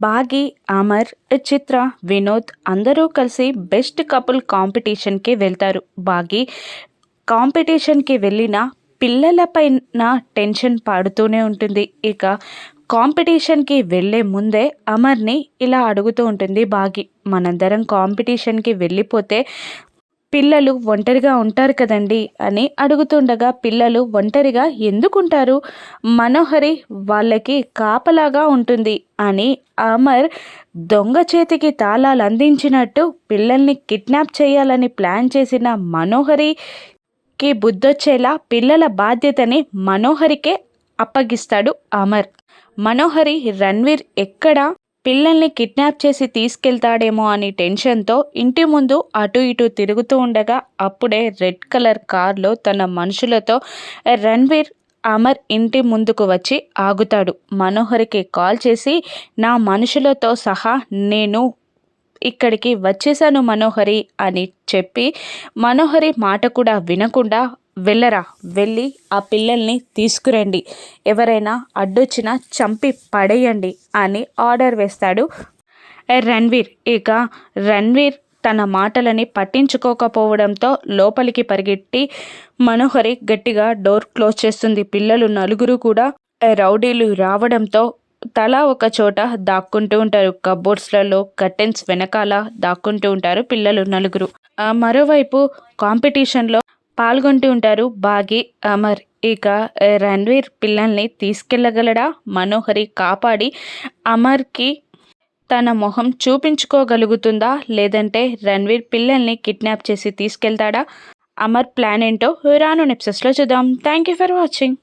బాగి అమర్ చిత్ర వినోద్ అందరూ కలిసి best couple కాంపిటీషన్కి వెళ్తారు. బాగి కాంపిటీషన్కి వెళ్ళిన పిల్లలపైన టెన్షన్ పాడుతూనే ఉంటుంది. ఇక కాంపిటీషన్కి వెళ్ళే ముందే అమర్ని ఇలా అడుగుతూ ఉంటుంది బాగి మనందరం కాంపిటీషన్కి వెళ్ళిపోతే పిల్లలు ఒంటరిగా ఉంటారు కదండి అని అడుగుతుండగా పిల్లలు ఒంటరిగా ఎందుకుంటారు? మనోహరి వాళ్ళకి కాపలాగా ఉంటుంది అని అమర్ దొంగ చేతికి తాళాలు అందించినట్టు పిల్లల్ని కిడ్నాప్ చేయాలని ప్లాన్ చేసిన మనోహరికి బుద్ధొచ్చేలా పిల్లల బాధ్యతని మనోహరికే అప్పగిస్తాడు అమర్. మనోహరి రణ్వీర్ ఎక్కడ పిల్లల్ని కిడ్నాప్ చేసి తీసుకెళ్తాడేమో అని టెన్షన్తో ఇంటి ముందు అటు ఇటు తిరుగుతూ ఉండగా అప్పుడే రెడ్ కలర్ కార్లో తన మనుషులతో రణ్వీర్ అమర్ ఇంటి ముందుకు వచ్చి ఆగుతాడు. మనోహరికి కాల్ చేసి నా మనుషులతో సహా నేను ఇక్కడికి వచ్చేసాను మనోహరి అని చెప్పి మనోహరి మాట కూడా వినకుండా వెళ్ళరా? వెళ్ళి ఆ పిల్లల్ని తీసుకురండి. ఎవరైనా అడ్డొచ్చినా చంపి పడేయండి అని ఆర్డర్ వేస్తాడు. రణ్వీర్ ఇక రణ్వీర్ తన మాటలని పట్టించుకోకపోవడంతో లోపలికి పరిగెట్టి మనోహరి గట్టిగా డోర్ క్లోజ్ చేస్తుంది. పిల్లలు నలుగురు కూడా రౌడీలు రావడంతో తలా ఒక చోట దాక్కుంటూ ఉంటారు. కబోర్డ్స్లలో కర్టెన్స్ వెనకాల దాక్కుంటూ ఉంటారు పిల్లలు నలుగురు. మరోవైపు కాంపిటీషన్లో పాల్గొంటూ ఉంటారు బాగి అమర్. ఇక రణ్వీర్ పిల్లల్ని తీసుకెళ్ళగలడా మనోహరి కాపాడి అమర్కి తన మొహం చూపించుకోగలుగుతుందా? లేదంటే రణ్వీర్ పిల్లల్ని కిడ్నాప్ చేసి తీసుకెళ్తాడా? అమర్ ప్లాన్ ఏంటో రాను నెప్సెస్లో చూద్దాం. Thank you for watching.